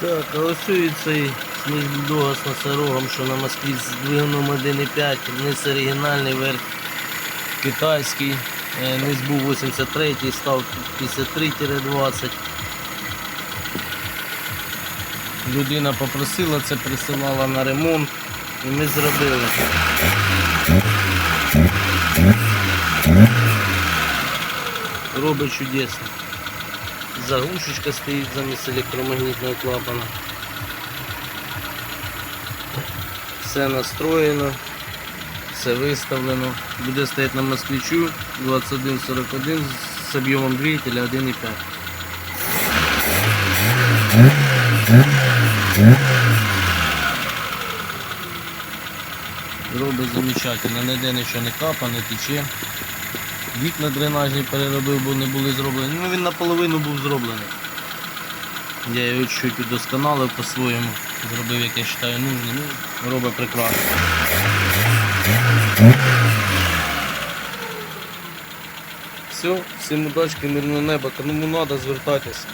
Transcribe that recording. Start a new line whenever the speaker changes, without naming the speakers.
Так, і цей смісь-бульдога з носорогом, що на Москві з двигуном 1.5, низ оригінальний, верх китайський, Е, низ був 83, став 53-20. Людина попросила це, присилала на ремонт і ми зробили. Робить чудесно. Заглушечка стоїть замість електромагнітного клапана. Все настроєно, все виставлено. Буде стояти на москвичу 2141 з об'ємом двигателя 1,5. Робить замечательно, ніде нічого не капа, не тече. Вікна дренажні переробив, бо не були зроблені. Ну він наполовину був зроблений. Я його чуть удосконалив по-своєму. Зробив, як я вважаю, нужним. Ну, робить прекрасно. Все, всім удачки, мирного неба. Кому треба, звертайтеся.